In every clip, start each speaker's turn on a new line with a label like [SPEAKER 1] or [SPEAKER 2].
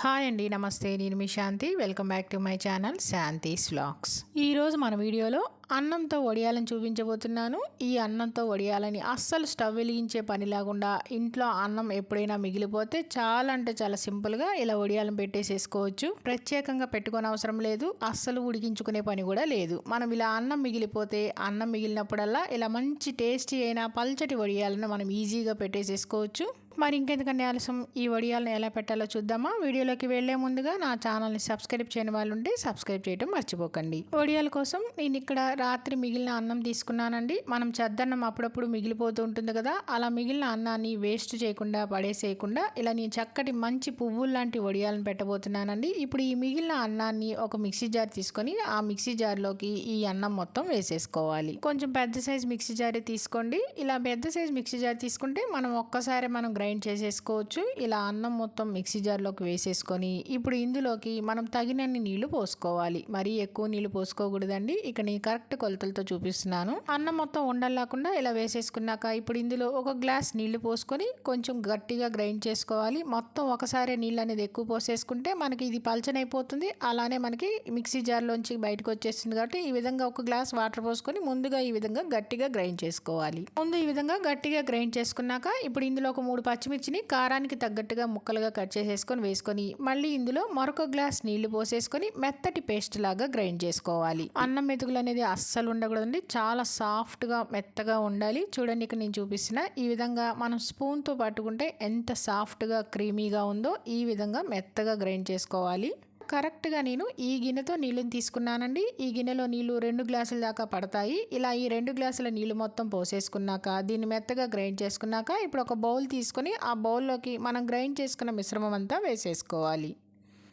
[SPEAKER 1] Hi అండి నమస్తే. నేను మీ Shanthi. Welcome back to my channel Shanthi vlogs ఈరోజు మన వీడియోలో అన్నంతో వడియాలని చూపించబోతున్నాను. ఈ అన్నంతో వడియాలని అస్సలు స్టవ్ వెలిగించే పని లేకుండా ఇంట్లో అన్నం ఎప్పుడైనా మిగిలిపోతే చాలా అంటే చాలా సింపుల్గా ఇలా వడియాలను పెట్టేసేసుకోవచ్చు. ప్రత్యేకంగా పెట్టుకోని అవసరం లేదు. అస్సలు ఉడికించుకునే పని కూడా లేదు. మనం ఇలా అన్నం మిగిలిపోతే అన్నం మిగిలినప్పుడల్లా ఇలా మంచి టేస్టీ అయిన పల్చటి వడియాలను మనం ఈజీగా పెట్టేసేసుకోవచ్చు. మరి ఇంకెందుకంటే ఆలస్యం? ఈ వడియాలను ఎలా పెట్టాలో చూద్దామా? వీడియోలోకి వెళ్ళే ముందుగా నా ఛానల్ని సబ్స్క్రైబ్ చేయని వాళ్ళు ఉంటే సబ్స్క్రైబ్ చేయడం మర్చిపోకండి. వడియాల కోసం నేను ఇక్కడ రాత్రి మిగిలిన అన్నం తీసుకున్నానండి. మనం చెద్దన్నం అప్పుడప్పుడు మిగిలిపోతూ ఉంటుంది కదా అలా మిగిలిన అన్నాన్ని వేస్ట్ చేయకుండా పడేసేయకుండా ఇలా నేను చక్కటి మంచి పువ్వులు లాంటి వడియాలను పెట్టబోతున్నానండి. ఇప్పుడు ఈ మిగిలిన అన్నాన్ని ఒక మిక్సీ జార్ తీసుకొని ఆ మిక్సీ జార్లోకి ఈ అన్నం మొత్తం వేసేసుకోవాలి. కొంచెం పెద్ద సైజ్ మిక్సీ జార్ తీసుకోండి. ఇలా పెద్ద సైజ్ మిక్సీ జార్ తీసుకుంటే మనం ఒక్కసారి మనం గ్రైండ్ చేసేసుకోవచ్చు. ఇలా అన్నం మొత్తం మిక్సీ జార్లోకి వేసేసుకొని ఇప్పుడు ఇందులోకి మనం తగినన్ని నీళ్ళు పోసుకోవాలి. మరీ ఎక్కువ నీళ్ళు పోసుకోకూడదండి. ఇక నేను కరెక్ట్ కొలతలతో చూపిస్తున్నాను. అన్నం మొత్తం ఉండలేకుండా ఇలా వేసేసుకున్నాక ఇప్పుడు ఇందులో ఒక గ్లాస్ నీళ్ళు పోసుకొని కొంచెం గట్టిగా గ్రైండ్ చేసుకోవాలి. మొత్తం ఒకసారి నీళ్ళు అనేది ఎక్కువ పోసేసుకుంటే మనకి ఇది పల్చనైపోతుంది. అలానే మనకి మిక్సీ జార్లోంచి బయటకు వచ్చేస్తుంది కాబట్టి ఈ విధంగా ఒక గ్లాస్ వాటర్ పోసుకొని ముందుగా ఈ విధంగా గట్టిగా గ్రైండ్ చేసుకోవాలి. ముందు ఈ విధంగా గట్టిగా గ్రైండ్ చేసుకున్నాక ఇప్పుడు ఇందులో ఒక మూడు పచ్చిమిర్చిని కారానికి తగ్గట్టుగా ముక్కలుగా కట్ చేసేసుకొని వేసుకొని మళ్ళీ ఇందులో మరొక గ్లాస్ నీళ్ళు పోసేసుకొని మెత్తటి పేస్ట్ లాగా గ్రైండ్ చేసుకోవాలి. అన్నం మెతుకులు అనేది అస్సలు ఉండకూడదండి చాలా సాఫ్ట్గా మెత్తగా ఉండాలి. చూడండి ఇక్కడ నేను చూపిస్తున్న ఈ విధంగా మనం స్పూన్తో పట్టుకుంటే ఎంత సాఫ్ట్గా క్రీమీగా ఉందో ఈ విధంగా మెత్తగా గ్రైండ్ చేసుకోవాలి. కరెక్ట్గా నేను ఈ గిన్నెతో నీళ్ళని తీసుకున్నానండి. ఈ గిన్నెలో నీళ్ళు రెండు గ్లాసుల దాకా పడతాయి. ఇలా ఈ రెండు గ్లాసుల నీళ్ళు మొత్తం పోసేసుకున్నాక దీన్ని మెత్తగా గ్రైండ్ చేసుకున్నాక ఇప్పుడు ఒక బౌల్ తీసుకొని ఆ బౌల్లోకి మనం గ్రైండ్ చేసుకున్న మిశ్రమం అంతా వేసేసుకోవాలి.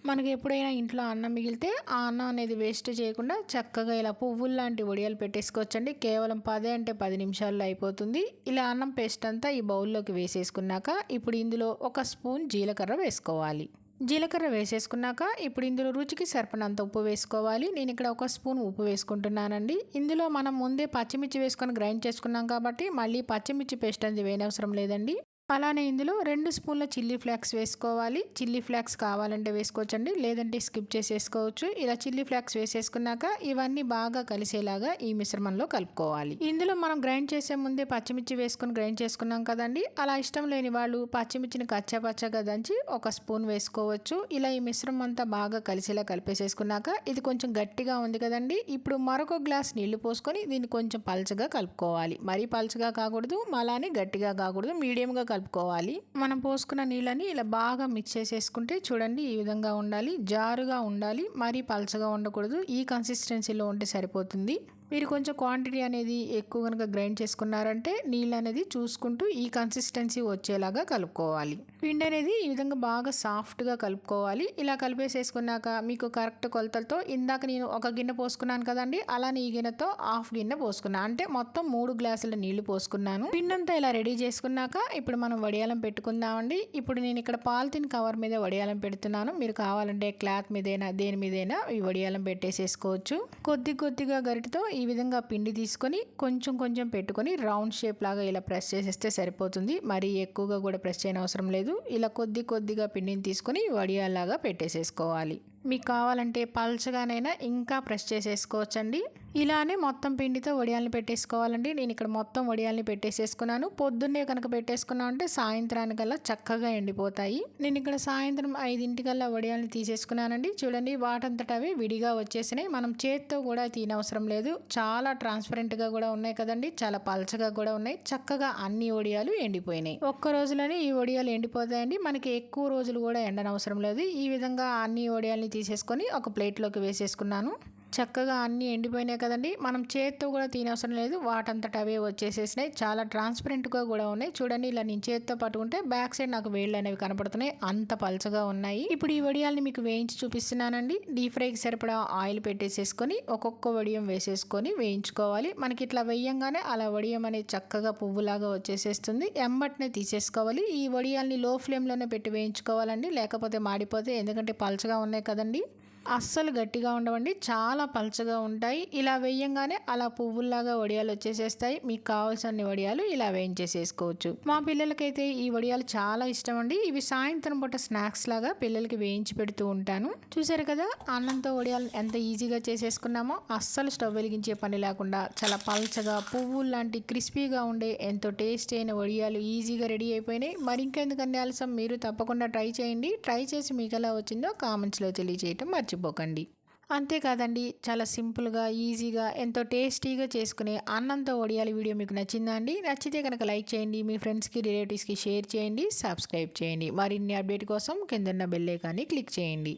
[SPEAKER 1] మనకి ఎప్పుడైనా ఇంట్లో అన్నం మిగిలితే ఆ అన్నం అనేది వేస్ట్ చేయకుండా చక్కగా ఇలా పువ్వులు లాంటి వడియాలు పెట్టేసుకోవచ్చండి. కేవలం పదే అంటే పది నిమిషాల్లో అయిపోతుంది. ఇలా అన్నం పేస్ట్ అంతా ఈ బౌల్లోకి వేసేసుకున్నాక ఇప్పుడు ఇందులో ఒక స్పూన్ జీలకర్ర వేసుకోవాలి. జీలకర్ర వేసేసుకున్నాక ఇప్పుడు ఇందులో రుచికి సరిపడినంత ఉప్పు వేసుకోవాలి. నేను ఇక్కడ ఒక స్పూన్ ఉప్పు వేసుకుంటున్నానండి. ఇందులో మనం ముందే పచ్చిమిర్చి వేసుకొని గ్రైండ్ చేసుకున్నాం కాబట్టి మళ్ళీ పచ్చిమిర్చి పేస్ట్ అనేది వేయనవసరం లేదండి. అలానే ఇందులో రెండు స్పూన్ల చిల్లీ ఫ్లాక్స్ వేసుకోవాలి. చిల్లీ ఫ్లాక్స్ కావాలంటే వేసుకోవచ్చండి. లేదంటే స్కిప్ చేసేసుకోవచ్చు. ఇలా చిల్లీ ఫ్లాక్స్ వేసేసుకున్నాక ఇవన్నీ బాగా కలిసేలాగా ఈ మిశ్రమంలో కలుపుకోవాలి. ఇందులో మనం గ్రైండ్ చేసే ముందే పచ్చిమిర్చి వేసుకొని గ్రైండ్ చేసుకున్నాం కదండి. అలా ఇష్టం లేని వాళ్ళు పచ్చిమిర్చిని కచ్చా పచ్చగా దంచి ఒక స్పూన్ వేసుకోవచ్చు. ఇలా ఈ మిశ్రమం అంతా బాగా కలిసేలా కలిపేసేసుకున్నాక ఇది కొంచెం గట్టిగా ఉంది కదండి. ఇప్పుడు మరొక గ్లాస్ నీళ్ళు పోసుకొని దీన్ని కొంచెం పల్చగా కలుపుకోవాలి. మరీ పల్చగా కాకూడదు. మలాని గట్టిగా కాకూడదు. మీడియంగా కలుపుకోవాలి. మనం పోసుకున్న నీళ్ళని ఇలా బాగా మిక్స్ చేసేసుకుంటే చూడండి ఈ విధంగా ఉండాలి. జారుగా ఉండాలి. మరీ పలచగా ఉండకూడదు. ఈ కన్సిస్టెన్సీలో ఉంటే సరిపోతుంది. మీరు కొంచెం క్వాంటిటీ అనేది ఎక్కువ కనుక గ్రైండ్ చేసుకున్నారంటే నీళ్ళు అనేది చూసుకుంటూ ఈ కన్సిస్టెన్సీ వచ్చేలాగా కలుపుకోవాలి. పిండి అనేది ఈ విధంగా బాగా సాఫ్ట్గా కలుపుకోవాలి. ఇలా కలిపేసేసుకున్నాక మీకు కరెక్ట్ కొలతలతో ఇందాక నేను ఒక గిన్నె పోసుకున్నాను కదండి అలానే ఈ గిన్నెతో హాఫ్ గిన్నె పోసుకున్నాను అంటే మొత్తం మూడు గ్లాసుల నీళ్ళు పోసుకున్నాను. పిండి అంతా ఇలా రెడీ చేసుకున్నాక ఇప్పుడు మనం వడియాలం పెట్టుకుందామండి. ఇప్పుడు నేను ఇక్కడ పాలిథిన్ కవర్ మీద వడియాలం పెడుతున్నాను. మీరు కావాలంటే క్లాత్ మీదైనా దేని మీదైనా ఈ వడియాలం పెట్టేసేసుకోవచ్చు. కొద్ది కొద్దిగా గరిటితో ఈ విధంగా పిండి తీసుకొని కొంచెం కొంచెం పెట్టుకొని రౌండ్ షేప్ లాగా ఇలా ప్రెస్ చేసేస్తే సరిపోతుంది. మరీ ఎక్కువగా కూడా ప్రెస్ చేయని అవసరం లేదు. ఇలా కొద్ది కొద్దిగా పిండిని తీసుకొని వడియాల్లాగా పెట్టేసేసుకోవాలి. మీకు కావాలంటే పల్చగానైనా ఇంకా ప్రెస్ చేసేసుకోవచ్చండి. ఇలానే మొత్తం పిండితో వడియాల్ని పెట్టేసుకోవాలండి. నేను ఇక్కడ మొత్తం వడియాల్ని పెట్టేసేసుకున్నాను. పొద్దున్నే కనుక పెట్టేసుకున్నా అంటే సాయంత్రానికల్లా చక్కగా ఎండిపోతాయి. నేను ఇక్కడ సాయంత్రం ఐదింటికల్లా వడియాల్ని తీసేసుకున్నానండి. చూడండి వాటంతట అవి విడిగా వచ్చేసినాయి. మనం చేత్తో కూడా తినవసరం లేదు. చాలా ట్రాన్స్పరెంట్గా కూడా ఉన్నాయి కదండి. చాలా పల్చగా కూడా ఉన్నాయి. చక్కగా అన్ని వడియాలు ఎండిపోయినాయి. ఒక్క రోజులోనే ఈ వడియాలు ఎండిపోతాయండి. మనకి ఎక్కువ రోజులు కూడా ఎండనవసరం లేదు. ఈ విధంగా అన్ని వడియాల్ని తీసేసుకొని ఒక ప్లేట్లోకి వేసేసుకున్నాను. చక్కగా అన్నీ ఎండిపోయినాయి కదండి. మనం చేత్తో కూడా తినవసరం లేదు. వాటంతట అవే వచ్చేసేసినాయి. చాలా ట్రాన్స్పరెంట్గా కూడా ఉన్నాయి. చూడండి ఇలా నేను చేత్తో పట్టుకుంటే బ్యాక్ సైడ్ నాకు వేళ్ళు అనేవి కనపడుతున్నాయి. అంత పలచగా ఉన్నాయి. ఇప్పుడు ఈ వడియాల్ని మీకు వేయించి చూపిస్తున్నానండి. డీప్ ఫ్రైకి సరిపడా ఆయిల్ పెట్టేసేసుకొని ఒక్కొక్క వడియం వేసేసుకొని వేయించుకోవాలి. మనకి ఇట్లా వేయంగానే అలా వడియం అనేది చక్కగా పువ్వులాగా వచ్చేసేస్తుంది. ఎంబట్నే తీసేసుకోవాలి. ఈ వడియాల్ని లో ఫ్లేమ్లోనే పెట్టి వేయించుకోవాలండి. లేకపోతే మాడిపోతే ఎందుకంటే పలచగా ఉన్నాయి కదండి. అస్సలు గట్టిగా ఉండవండి. చాలా పలచగా ఉంటాయి. ఇలా వేయంగానే అలా పువ్వుల్లాగా వడియాలు వచ్చేసేస్తాయి. మీకు కావాల్సిన వడియాలు ఇలా వేయించేసేసుకోవచ్చు. మా పిల్లలకైతే ఈ వడియాలు చాలా ఇష్టం అండి ఇవి సాయంత్రం పూట స్నాక్స్ లాగా పిల్లలకి వేయించి పెడుతూ ఉంటాను. చూసారు కదా అన్నంతో వడియాలు ఎంత ఈజీగా చేసేసుకున్నామో అస్సలు స్టవ్ వెలిగించే పని లేకుండా చాలా పల్చగా పువ్వులు లాంటి క్రిస్పీగా ఉండే ఎంతో టేస్ట్ అయిన వడియాలు ఈజీగా రెడీ అయిపోయినాయి. మరి ఇంకెందుకండి ఆలస్యం? మీరు తప్పకుండా ట్రై చేయండి. ట్రై చేసి మీకు ఎలా వచ్చిందో కామెంట్స్లో తెలియజేయటం మర్చిపోకండి. అంతేకాదండి చాలా సింపుల్గా ఈజీగా ఎంతో టేస్టీగా చేసుకునే అన్నంతో వడియాలి వీడియో మీకు నచ్చిందా అండి? నచ్చితే కనుక లైక్ చేయండి మీ ఫ్రెండ్స్కి రిలేటివ్స్కి షేర్ చేయండి సబ్స్క్రైబ్ చేయండి. మరిన్ని అప్డేట్ కోసం కిందన్న బెల్ ఐకాన్ని క్లిక్ చేయండి.